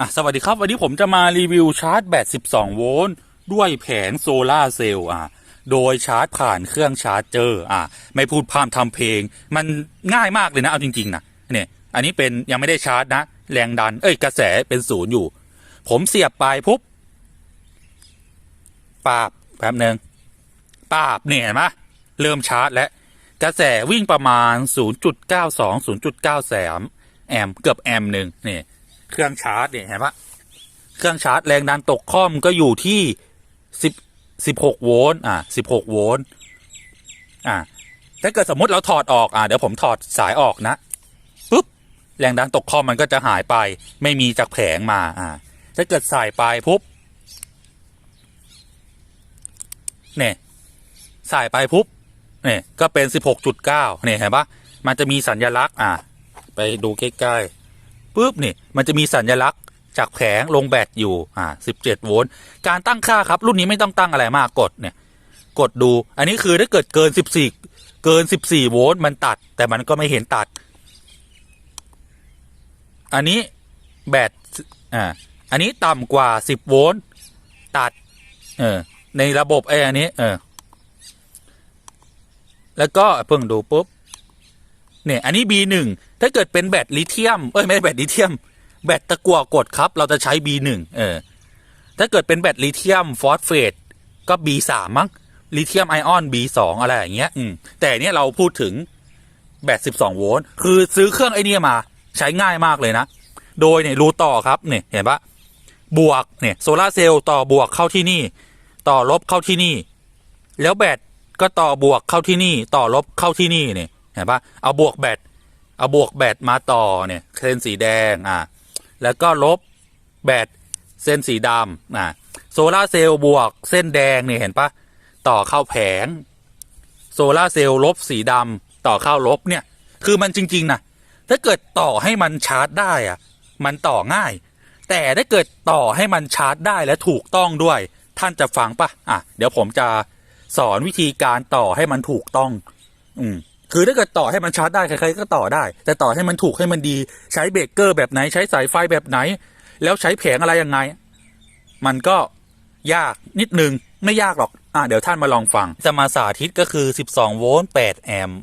อะสวัสดีครับ วันนี้ผมจะมารีวิวชาร์จแบต 12 โวลต์ด้วยแผงโซลาเซลล์อะโดยชาร์จผ่านเครื่องชาร์จเจอร์อะไม่พูดพร่ำทำเพลง มันง่ายมากเลยนะเอาจริง ๆ นะเนี่ยอันนี้เป็นยังไม่ได้ชาร์จนะ แรงดัน เอ้ยกระแสเป็นศูนย์อยู่ ผมเสียบไปปุ๊บปาบแป๊บหนึ่งปาบเนี่ยเห็นไหมเริ่มชาร์จแล้วกระแสวิ่งประมาณ 0.92 0.93 แอมป์เกือบแอมป์หนึ่งเนี่ย เครื่องชาร์จเนี่ยเห็นปะเครื่องชาร์จแรงดันตกข้อมก็อยู่ที่สิบสิบหกโวลต์อ่าสิบหกโวลต์อ่าถ้าเกิดสมมติเราถอดออกอ่าเดี๋ยวผมถอดสายออกนะปุ๊บแรงดันตกข้อมมันก็จะหายไป ไม่มีจากแผงมาอ่าถ้าเกิดใส่ไปปุ๊บเนี่ยใส่ไปปุ๊บเนี่ยก็เป็นสิบหกจุดเก้าเนี่ยเห็นปะมันจะมีสัญลักษณ์อ่าไปดูใกล้ ๆ ปุ๊บนี่มันจะมีสัญลักษณ์จากแผงลงแบตอยู่อ่า17 โวลต์การตั้งค่าครับ รุ่นนี้ไม่ต้องตั้งอะไรมากกดเนี่ย กดดู อันนี้คือถ้าเกิดเกิน 14 เกิน 14 โวลต์มันตัด แต่มันก็ไม่เห็นตัด อันนี้แบตอ่าอันนี้ต่ำกว่า 10 โวลต์ตัดเออในระบบไอ้อันนี้เออแล้วก็เพิ่งดูปุ๊บ เนี่ยอันนี้ B1 ถ้าเกิดเป็นแบตลิเธียมเอ้ยไม่ใช่แบตลิเธียม แบตตะกั่วกดครับ เราจะใช้ B1 เออถ้าเกิดเป็นแบตลิเธียมฟอสเฟตก็ B3 มั้งลิเธียมไอออน B2 อะไรอย่างเงี้ยอืมแต่เนี้ยเราพูดถึงแบต12 โวลต์คือซื้อเครื่องไอเนี่ยมา ใช้ง่ายมากเลยนะ โดยเนี่ยรูต่อครับเนี่ยเห็นปะบวกเนี่ยโซลาร์เซลล์ต่อบวกเข้าที่นี่ ต่อลบเข้าที่นี่ แล้วแบตก็ต่อบวกเข้าที่นี่ ต่อลบเข้าที่นี่เนี่ย เห็นปะเอาบวกแบตเอาบวกแบตมาต่อเนี่ยเส้นสีแดงอะแล้วก็ลบแบตเส้นสีดำอะโซลาเซลล์บวกเส้นแดงเนี่ยเห็นปะต่อเข้าแผงโซลาเซลล์ลบสีดำต่อเข้าลบเนี่ย คือมันจริง ๆนะถ้าเกิดต่อให้มันชาร์จได้อะมันต่อง่าย แต่ถ้าเกิดต่อให้มันชาร์จได้และถูกต้องด้วย ท่านจะฟังปะอะ เดี๋ยวผมจะสอนวิธีการต่อให้มันถูกต้อง อืม คือถ้าเกิดต่อให้มันชาร์จได้ใครๆก็ต่อได้ แต่ต่อให้มันถูกให้มันดีใช้เบรกเกอร์แบบไหนใช้สายไฟแบบไหน แล้วใช้แผงอะไรยังไง มันก็ยากนิดนึงไม่ยากหรอก อะเดี๋ยวท่านมาลองฟังจะมาสาธิตก็คือ 12 โวลต์8แอมป์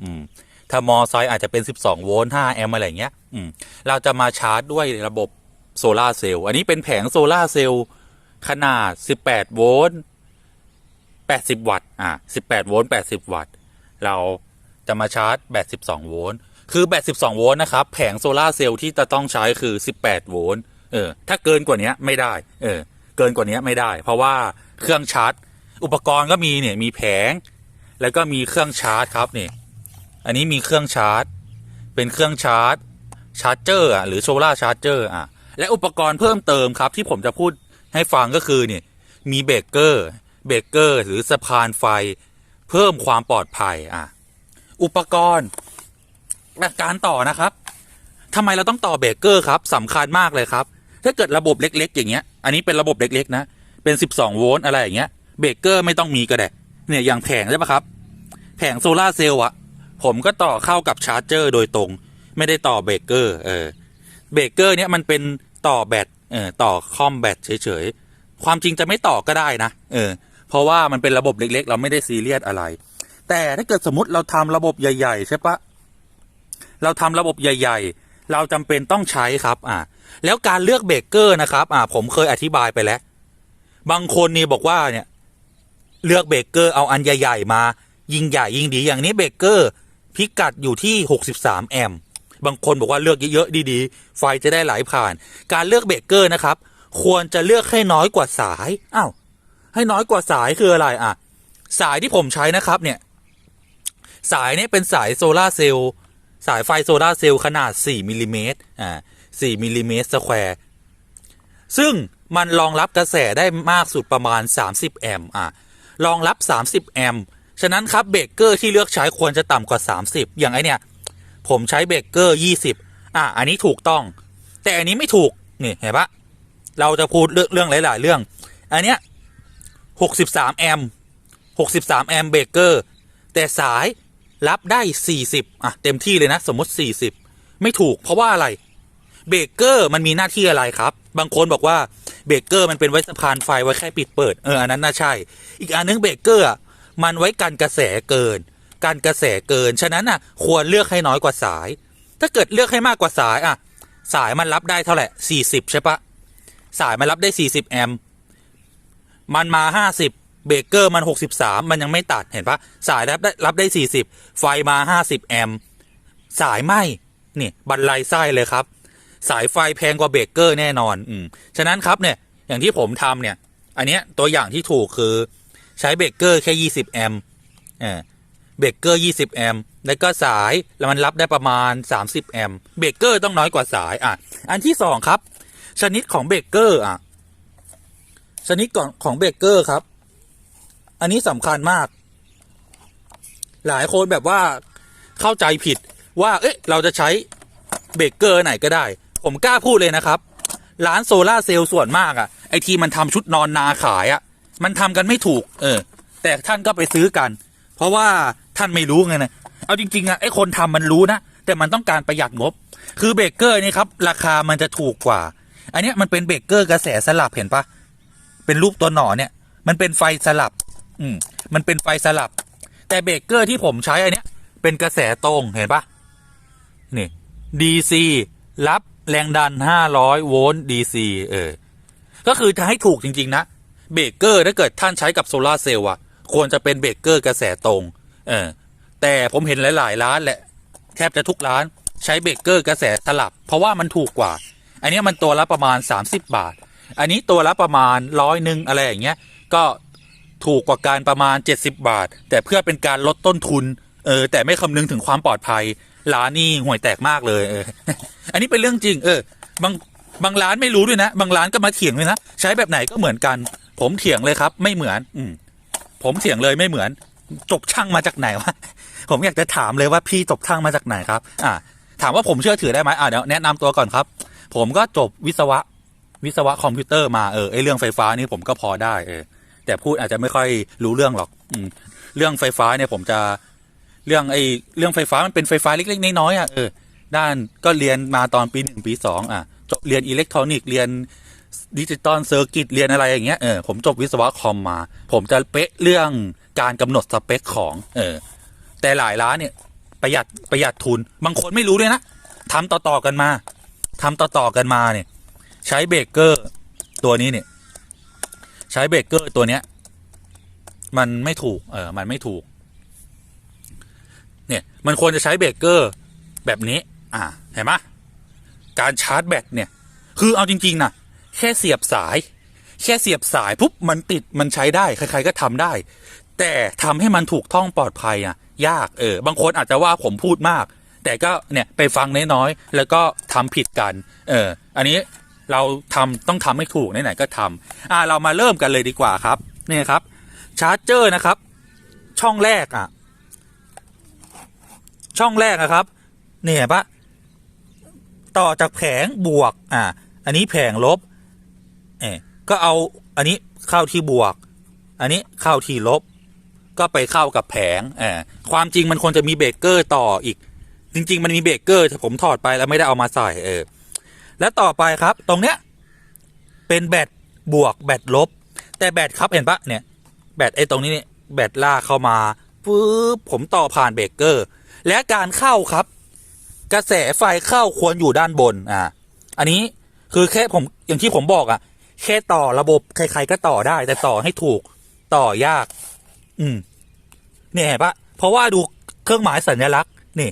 ถ้ามอไซค์อาจจะเป็น 12 โวลต์5แอมป์อะไรอย่างเงี้ยอืมเราจะมาชาร์จด้วยระบบโซลาเซลล์อันนี้เป็นแผงโซลาเซลล์ขนาด 18 โวลต์80 วัตต์ อะ18 โวลต์80 วัตต์ เรา จะมาชาร์จแบต 12 โวลต์ คือแบต 12 โวลต์นะครับ แผงโซลาเซลล์ที่จะต้องใช้คือ 18 โวลต์ เออ ถ้าเกินกว่านี้ไม่ได้ เออ เกินกว่านี้ไม่ได้ เพราะว่าเครื่องชาร์จ อุปกรณ์ก็มีเนี่ยมีแผง แล้วก็มีเครื่องชาร์จครับนี่ อันนี้มีเครื่องชาร์จ เป็นเครื่องชาร์จชาร์จเจอร์อะหรือโซลาชาร์จเจอร์อะ และอุปกรณ์เพิ่มเติมครับที่ผมจะพูดให้ฟังก็คือเนี่ยมีเบรกเกอร์ เบรกเกอร์หรือสะพานไฟ เพิ่มความปลอดภัยอะ อุปกรณ์และการต่อนะครับทำไมเราต้องต่อเบรกเกอร์ครับสำคัญมากเลยครับ ถ้าเกิดระบบเล็ก ๆ อย่างเงี้ย อันนี้เป็นระบบเล็กๆนะ เป็น 12 โวลต์อะไรอย่างเงี้ย เบรกเกอร์ไม่ต้องมีก็ได้ เนี่ยอย่างแผงใช่ปะครับ แผงโซลาเซลล์อะผมก็ต่อเข้ากับชาร์จเจอร์โดยตรง ไม่ได้ต่อเบรกเกอร์ เออ เบรกเกอร์เนี่ยมันเป็นต่อแบต เออ ต่อคอมแบตเฉยๆ ความจริงจะไม่ต่อก็ได้นะ เออ เพราะว่ามันเป็นระบบเล็ก ๆ เราไม่ได้ซีเรียสอะไร แต่ถ้าเกิดสมมติเราทำระบบใหญ่ ๆ ใช่ปะเราทำระบบใหญ่ ๆ เราจำเป็นต้องใช้ครับอ่าแล้วการเลือกเบรกเกอร์นะครับอ่าผมเคยอธิบายไปแล้ว บางคนนี่บอกว่าเนี่ย เลือกเบรกเกอร์เอาอันใหญ่ ๆ มา ยิงใหญ่ยิงดีอย่างนี้เบรกเกอร์พิกัดอยู่ที่63แอมป์บางคนบอกว่าเลือกเยอะๆดีๆ ไฟจะได้ไหลผ่าน การเลือกเบรกเกอร์นะครับ ควรจะเลือกให้น้อยกว่าสาย อ้าว ให้น้อยกว่าสายคืออะไรอะ สายที่ผมใช้นะครับเนี่ย สายนี้เป็นสายโซลาร์เซลล์สายไฟโซลาร์เซลล์ขนาด 4มิลลิเมตรอ่า4มิลลิเมตรสแควร์ซึ่งมันรองรับกระแสได้มากสุดประมาณ 30 แอมป์อ่ารองรับ 30 แอมป์ฉะนั้นครับเบรกเกอร์ที่เลือกใช้ควรจะต่ำกว่า 30 อย่างไอเนี่ย ผมใช้เบรกเกอร์ 20 อ่าอันนี้ถูกต้อง แต่อันนี้ไม่ถูก นี่เห็นปะเราจะพูดเรื่องเรื่องหลาย ๆ เรื่อง อันเนี้ย 63 แอมป์63 แอมป์เบรกเกอร์ แต่สาย รับได้ 40อะเต็มที่เลยนะ สมมติ 40 ไม่ถูกเพราะว่าอะไรเบรกเกอร์มันมีหน้าที่อะไรครับ บางคนบอกว่าเบรกเกอร์มันเป็นไว้สะพานไฟไว้แค่ปิดเปิดเอออันนั้นน่าใช่ อีกอันนึงเบรกเกอร์อะมันไว้กันกระแสเกิน การกระแสเกิน ฉะนั้นอะ ควรเลือกให้น้อยกว่าสาย ถ้าเกิดเลือกให้มากกว่าสายอะ สายมันรับได้เท่าไหร่สี่สิบใช่ปะสายมันรับได้สี่สิบแอมป์มันมาห้าสิบ เบรกเกอร์มันหกสิบสามมันยังไม่ตัดเห็นปะสายรับได้รับได้สี่สิบไฟมาห้าสิบแอมป์สายไหมนี่บันไลไส้เลยครับ สายไฟแพงกว่าเบรกเกอร์แน่นอนอืมฉะนั้นครับเนี่ยอย่างที่ผมทำเนี่ย อันเนี้ยตัวอย่างที่ถูกคือใช้เบรกเกอร์แค่ยี่สิบแอมป์เออเบรกเกอร์ยี่สิบแอมป์ แล้วก็สายแล้วมันรับได้ประมาณสามสิบแอมป์ เบรกเกอร์ต้องน้อยกว่าสาย อะ อันที่สองครับ ชนิดของเบรกเกอร์ อะ ชนิดของของเบรกเกอร์ครับ อันนี้สำคัญมาก หลายคนแบบว่าเข้าใจผิดว่า เอ๊ะ เราจะใช้เบรกเกอร์ไหนก็ได้ ผมกล้าพูดเลยนะครับ ร้านโซลาเซลล์ส่วนมากอะไอทีมันทำชุดนอนนาขายอะมันทำกันไม่ถูก เออ แต่ท่านก็ไปซื้อกัน เพราะว่าท่านไม่รู้ไงนะ เอาจริงๆอะไอคนทำมันรู้นะ แต่มันต้องการประหยัดงบ คือเบรกเกอร์นี่ครับ ราคามันจะถูกกว่า อันนี้มันเป็นเบรกเกอร์กระแสสลับเห็นปะเป็นรูปตัวหนอนเนี่ย มันเป็นไฟสลับ อืมมันเป็นไฟสลับ แต่เบรกเกอร์ที่ผมใช้อันเนี้ย เป็นกระแสตรงเห็นปะนี่ DC รับแรงดัน 500 โวลต์ DC เออ ก็คือจะให้ถูกจริง ๆ นะ เบรกเกอร์ถ้าเกิดท่านใช้กับโซลาเซลล์อะควรจะเป็นเบรกเกอร์กระแสตรง เออ แต่ผมเห็นหลาย ๆ ร้านแหละ แทบจะทุกร้านใช้เบรกเกอร์กระแสสลับ เพราะว่ามันถูกกว่า อันนี้มันตัวละประมาณ 30 บาท อันนี้ตัวละประมาณร้อยหนึ่งอะไรอย่างเงี้ย ก็ ถูกกว่าการประมาณ 70 บาท แต่เพื่อเป็นการลดต้นทุน เออ แต่ไม่คำนึงถึงความปลอดภัย ร้านนี่ห่วยแตกมากเลย เออ อันนี้เป็นเรื่องจริง เออ บางบางร้านไม่รู้ด้วยนะ บางร้านก็มาเถียงเลยนะ ใช้แบบไหนก็เหมือนกัน ผมเถียงเลยครับ ไม่เหมือน อืม ผมเถียงเลยไม่เหมือน จบช่างมาจากไหนวะ ผมอยากจะถามเลยว่าพี่จบช่างมาจากไหนครับ อ่า ถามว่าผมเชื่อถือได้ไหมอ่าเดี๋ยวแนะนำตัวก่อนครับ ผมก็จบวิศวะ วิศวะคอมพิวเตอร์มา เออ ไอเรื่องไฟฟ้านี่ผมก็พอได้ เออ แต่พูดอาจจะไม่ค่อยรู้เรื่องหรอก อืมเรื่องไฟฟ้าเนี่ยผมจะเรื่องไอเรื่องไฟฟ้ามันเป็นไฟฟ้าเล็กๆน้อยๆอะเออด้านก็เรียนมาตอนปีหนึ่งปีสองอะจบเรียนอิเล็กทรอนิกส์เรียนดิจิตอลเซอร์กิตเรียนอะไรอย่างเงี้ยเออผมจบวิศวะคอมมา ผมจะเป๊ะเรื่องการกำหนดสเปคของ เออ แต่หลายร้านเนี่ย ประหยัดประหยัดทุน บางคนไม่รู้ด้วยนะทำต่อๆกันมาทำต่อๆกันมาเนี่ย ใช้เบรกเกอร์ ตัวนี้เนี่ย ใช้เบรกเกอร์ตัวเนี้ย มันไม่ถูก เออ มันไม่ถูก เนี่ย มันควรจะใช้เบรกเกอร์แบบนี้ อ่า เห็นไหมการชาร์จแบตเนี่ย คือเอาจริง ๆนะแค่เสียบสาย แค่เสียบสายปุ๊บมันติดมันใช้ได้ ใคร ๆ ก็ทำได้ แต่ทำให้มันถูกต้องปลอดภัยอะ ยาก เออ บางคนอาจจะว่าผมพูดมาก แต่ก็เนี่ยไปฟังน้อยๆแล้วก็ทำผิดกัน เออ อันนี้ เราทำต้องทำให้ถูกไหนๆก็ทำอ่าเรามาเริ่มกันเลยดีกว่าครับเนี่ยครับชาร์จเจอร์นะครับ ช่องแรกอะ ช่องแรกนะครับ เนี่ยปะต่อจากแผงบวกอ่าอันนี้แผงลบเออก็เอาอันนี้เข้าที่บวก อันนี้เข้าที่ลบ ก็ไปเข้ากับแผงเออความจริงมันควรจะมีเบรกเกอร์ต่ออีก จริง ๆ มันมีเบรกเกอร์แต่ผมถอดไปแล้วไม่ได้เอามาใส่เออ แล้วต่อไปครับ ตรงเนี้ยเป็นแบตบวกแบตลบ แต่แบตครับเห็นปะเนี่ยแบตไอ้ตรงนี้เนี่ยแบตลากเข้ามาปุ๊บผมต่อผ่านเบรกเกอร์ และการเข้าครับ กระแสไฟเข้าควรอยู่ด้านบนอ่าอันนี้คือแค่ผมอย่างที่ผมบอกอะ่ะ แค่ต่อระบบใคร ๆ ก็ต่อได้ แต่ต่อให้ถูกต่อยาก อืมเนี่ยเห็นปะเพราะว่าดูเครื่องหมายสัญลักษณ์นี่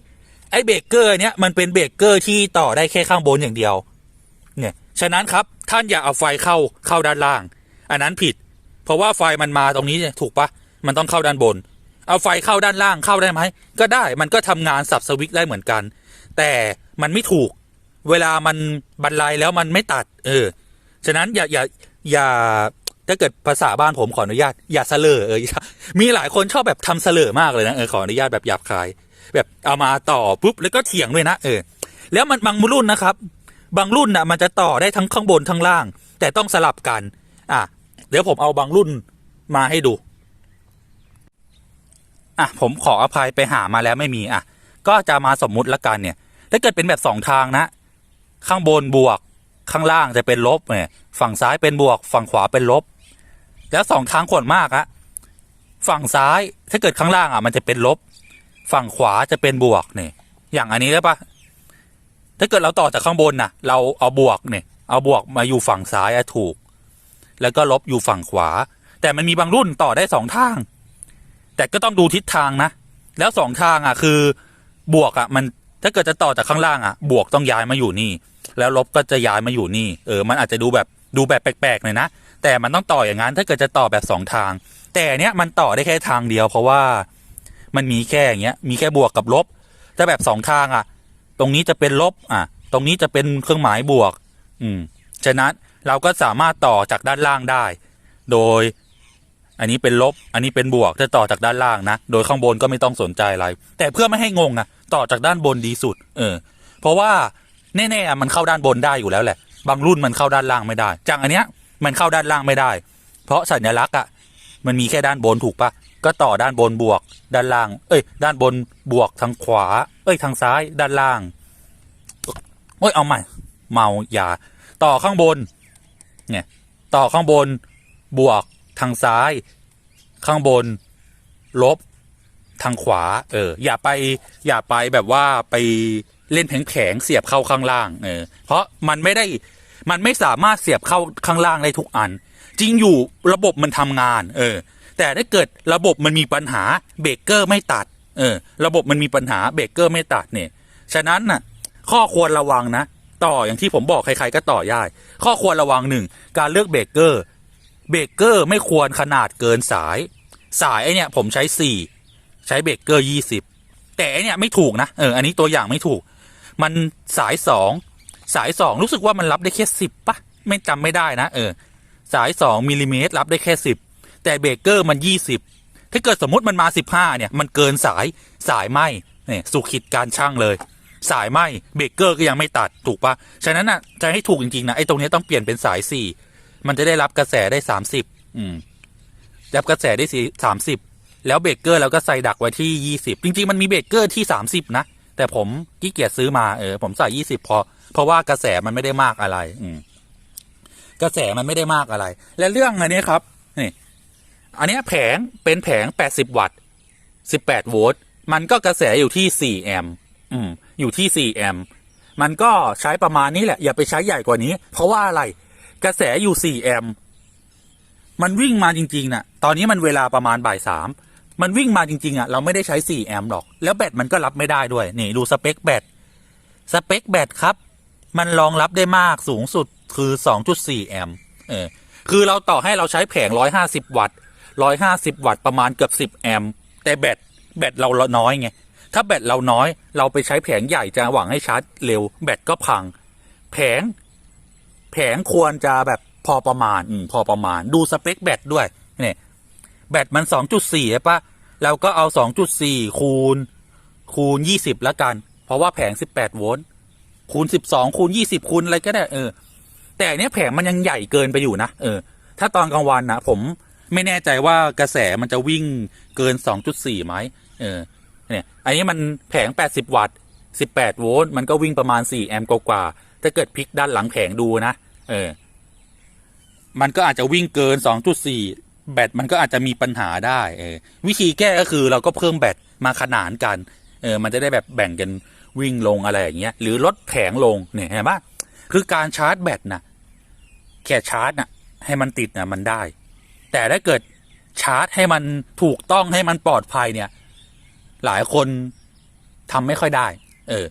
ไอ้เบรกเกอร์เนี้ยมันเป็นเบรกเกอร์ที่ต่อได้แค่ข้างบนอย่างเดียว ฉะนั้นครับท่านอย่าเอาไฟเข้าเข้าด้านล่าง อันนั้นผิด เพราะว่าไฟมันมาตรงนี้เนี่ยถูกปะมันต้องเข้าด้านบน เอาไฟเข้าด้านล่างเข้าได้ไหมก็ได้มันก็ทำงานสับสวิตช์ได้เหมือนกัน แต่มันไม่ถูก เวลามันบรรลัยแล้วมันไม่ตัด เออฉะนั้นอย่าอย่าอย่าถ้าเกิดภาษาบ้านผมขออนุญาต อย่าเสลอเออมีหลายคนชอบแบบทำเสลอมากเลยนะเออขออนุญาตแบบหยาบคาย แบบเอามาต่อปุ๊บแล้วก็เถียงด้วยนะเออ แล้วมันบางรุ่นนะครับ บางรุ่นน่ะมันจะต่อได้ทั้งข้างบนทั้งล่าง แต่ต้องสลับกัน อะ เดี๋ยวผมเอาบางรุ่นมาให้ดู อะ ผมขออภัยไปหามาแล้วไม่มีอะ ก็จะมาสมมุติละกันเนี่ย ถ้าเกิดเป็นแบบสองทางนะ ข้างบนบวกข้างล่างจะเป็นลบเนี่ย ฝั่งซ้ายเป็นบวก ฝั่งขวาเป็นลบ แล้วสองทางขวนมากอะฝั่งซ้ายถ้าเกิดข้างล่างอะมันจะเป็นลบ ฝั่งขวาจะเป็นบวกเนี่ยอย่างอันนี้ได้ปะ ถ้าเกิดเราต่อจากข้างบนน่ะ เราเอาบวกเนี่ย เอาบวกมาอยู่ฝั่งซ้ายอะถูก แล้วก็ลบอยู่ฝั่งขวา แต่มันมีบางรุ่นต่อได้สองทาง แต่ก็ต้องดูทิศทางนะ แล้วสองทางอะ คือบวกอะ มันถ้าเกิดจะต่อจากข้างล่างอะ บวกต้องย้ายมาอยู่นี่ แล้วลบก็จะย้ายมาอยู่นี่ เออ มันอาจจะดูแบบดูแบบแปลกๆหน่อยนะ แต่มันต้องต่ออย่างนั้นถ้าเกิดจะต่อแบบสองทาง แต่เนี้ยมันต่อได้แค่ทางเดียว เพราะว่ามันมีแค่อย่างเงี้ย มีแค่บวกกับลบ ถ้าแบบสองทางอะ ตรงนี้จะเป็นลบอะตรงนี้จะเป็นเครื่องหมายบวก อืมฉะนั้นเราก็สามารถต่อจากด้านล่างได้ โดย อันนี้เป็นลบ อันนี้เป็นบวกจะต่อจากด้านล่างนะ โดยข้างบนก็ไม่ต้องสนใจอะไร แต่เพื่อไม่ให้งงอะ ต่อจากด้านบนดีสุด เออ เพราะว่าแน่ๆอะมันเข้าด้านบนได้อยู่แล้วแหละ บางรุ่นมันเข้าด้านล่างไม่ได้ จากอันเนี้ยมันเข้าด้านล่างไม่ได้ เพราะสัญลักษณ์อะ มันมีแค่ด้านบนถูกปะก็ต่อด้านบนบวก ด้านล่าง เอ้ย ด้านบนบวกทางขวา เอ้ยทางซ้ายด้านล่างโอ้ยเอาใหม่ เมาอย่า ต่อข้างบน เนี่ย ต่อข้างบน บวกทางซ้าย ข้างบน ลบ ทางขวา เออ อย่าไป อย่าไปแบบว่าไปเล่นแผงๆเสียบเข้าข้างล่าง เออ เพราะมันไม่ได้มันไม่สามารถเสียบเข้าข้างล่างได้ทุกอัน จริงอยู่ระบบมันทำงาน เออ แต่ถ้าเกิดระบบมันมีปัญหาเบรกเกอร์ไม่ตัด เออ ระบบมันมีปัญหาเบรกเกอร์ไม่ตัดเนี่ย ฉะนั้นน่ะ ข้อควรระวังนะ ต่ออย่างที่ผมบอกใครๆก็ต่อได้ข้อควรระวังหนึ่งการเลือกเบรกเกอร์ เบรกเกอร์ไม่ควรขนาดเกินสาย สายไอเนี่ยผมใช้สี่ใช้เบรกเกอร์ยี่สิบแต่ไอเนี่ยไม่ถูกนะ เออ อันนี้ตัวอย่างไม่ถูก มันสายสองสายสองรู้สึกว่ามันรับได้แค่สิบปะไม่จำไม่ได้นะ เออ สายสองมิลลิเมตรรับได้แค่สิบแต่เบรกเกอร์มันยี่สิบ ถ้าเกิดสมมติมันมาสิบห้าเนี่ย มันเกินสายสายไหมเนี่ยสุขิดการช่างเลย สายไหมเบรกเกอร์ก็ยังไม่ตัดถูกปะฉะนั้นอะจะให้ถูกจริงๆนะไอ้ตรงนี้ต้องเปลี่ยนเป็นสายสี่มันจะได้รับกระแสได้สามสิบอืมรับกระแสได้สี่สามสิบแล้วเบรกเกอร์เราก็ใส่ดักไว้ที่ยี่สิบจริง ๆ มันมีเบรกเกอร์ที่สามสิบนะแต่ผมขี้เกียจซื้อมาเออผมใส่ยี่สิบพอ เพราะว่ากระแสมันไม่ได้มากอะไร อืมกระแสมันไม่ได้มากอะไร และเรื่องอันนี้ครับนี่ อันนี้แผงเป็นแผง 80 วัตต์ 18 โวลต์ มันก็กระแสอยู่ที่ 4 แอมป์อืม อยู่ที่ 4 แอมป์ มันก็ใช้ประมาณนี้แหละ อย่าไปใช้ใหญ่กว่านี้ เพราะว่าอะไร กระแสอยู่ 4 แอมป์ มันวิ่งมาจริงๆน่ะ ตอนนี้มันเวลาประมาณบ่ายสาม มันวิ่งมาจริง ๆอะ เราไม่ได้ใช้ 4 แอมป์หรอก แล้วแบตมันก็รับไม่ได้ด้วย นี่ดูสเปคแบต สเปคแบตครับ มันรองรับได้มาก สูงสุดคือ 2.4 แอมป์ เออ คือเราต่อให้เราใช้แผง 150 วัตต์ 150 วัตต์ประมาณเกือบ 10 แอมป์แต่แบตแบตเราน้อยไงถ้าแบตเราน้อยเราไปใช้แผงใหญ่จะหวังให้ชาร์จเร็ว แบตก็พัง แผง แผงควรจะแบบพอประมาณอพอประมาณ ดูสเปคแบตด้วยเนี่ยแบตมัน2.4ใช่ปะเราก็เอา 2.4 คูณ คูณ 20แล้วกัน เพราะว่าแผง 18 โวลต์คูณ 12 คูณ 20 คูณ อะไรก็ได้ เออ แต่อันเนี้ยแผงมันยังใหญ่เกินไปอยู่นะ เออ ถ้าตอนกลางวันนะผม ไม่แน่ใจว่ากระแสมันจะวิ่งเกิน 2.4ไหมเออเนี่ยอันนี้มันแผง 80 วัตต์ 18 โวลต์มันก็วิ่งประมาณ 4 แอมป์กว่าๆถ้าเกิดพลิกด้านหลังแผงดูนะเออมันก็อาจจะวิ่งเกิน 2.4 แบตมันก็อาจจะมีปัญหาได้เออวิธีแก้ก็คือเราก็เพิ่มแบตมาขนานกันเออมันจะได้แบบแบ่งกันวิ่งลงอะไรอย่างเงี้ยหรือลดแผงลงเนี่ยเห็นปะคือการชาร์จแบตนะแค่ชาร์จนะให้มันติดนะมันได้ แต่ถ้าเกิดชาร์จให้มันถูกต้องให้มันปลอดภัยเนี่ย หลายคนทำไม่ค่อยได้ เออ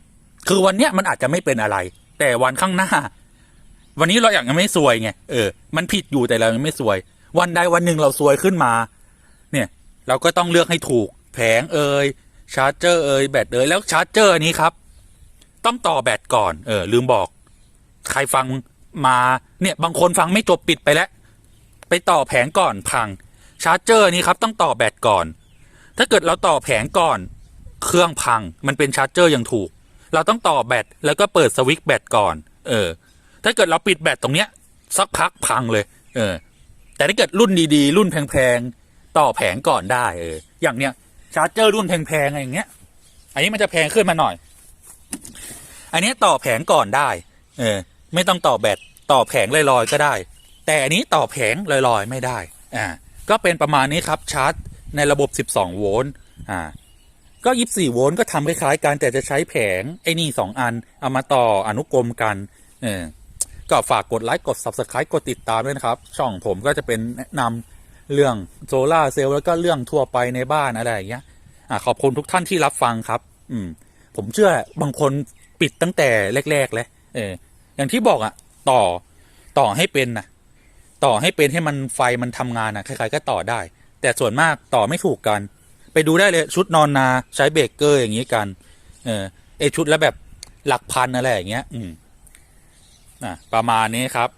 คือวันเนี้ยมันอาจจะไม่เป็นอะไร แต่วันข้างหน้า วันนี้เราอยากยังไม่ซวยไงเออมันผิดอยู่แต่เรายังไม่ซวย วันใดวันหนึ่งเราซวยขึ้นมา เนี่ย เราก็ต้องเลือกให้ถูกแผงเอ่ยชาร์จเจอร์เอ่ยแบตเอ่ยแล้วชาร์จเจอร์อันนี้ครับ ต้องต่อแบตก่อน เออ ลืมบอก ใครฟังมาเนี่ย บางคนฟังไม่จบปิดไปแล้ว ไปต่อแผงก่อนพังชาร์จเจอร์นี้ครับต้องต่อแบตก่อน ถ้าเกิดเราต่อแผงก่อน เครื่องพังมันเป็นชาร์จเจอร์ยังถูก เราต้องต่อแบตแล้วก็เปิดสวิตช์แบตก่อน เออ ถ้าเกิดเราปิดแบตตรงเนี้ยสักพักพังเลย เออ แต่ถ้าเกิดรุ่นดีๆ รุ่นแพงๆต่อแผงก่อนได้เออ อย่างเนี้ยชาร์จเจอร์รุ่นแพงๆอะไรอย่างเงี้ย อันนี้มันจะแพงขึ้นมาหน่อย อันนี้ต่อแผงก่อนได้ เออ ไม่ต้องต่อแบตต่อแผงลอยๆก็ได้ แต่อันนี้ต่อแผงลอยๆ ไม่ได้อ่าก็เป็นประมาณนี้ครับชาร์จในระบบ 12 โวลต์อ่าก็ 24 โวลต์ก็ทำคล้ายๆกันแต่จะใช้แผง ไอ้นี่ 2 อัน เอามาต่ออนุกรมกันเออก็ฝากกดไลค์กด Subscribe กดติดตามด้วยนะครับ ช่องผมก็จะเป็นแนะนำเรื่องโซลาเซลล์แล้วก็เรื่องทั่วไปในบ้านอะไรอย่างเงี้ยอ่าขอบคุณทุกท่านที่รับฟังครับ อืม ผมเชื่อบางคนปิดตั้งแต่แรกๆเลยเอออย่างที่บอกอะต่อต่อให้เป็นนะ ต่อให้เป็นให้มันไฟมันทำงานอะใครๆก็ต่อได้ แต่ส่วนมากต่อไม่ถูกกัน ไปดูได้เลยชุดนอนนาใช้เบรกเกอร์อย่างนี้กัน เออไอชุดแล้วแบบหลักพันอะไรอย่างเงี้ย อืมอะประมาณนี้ครับ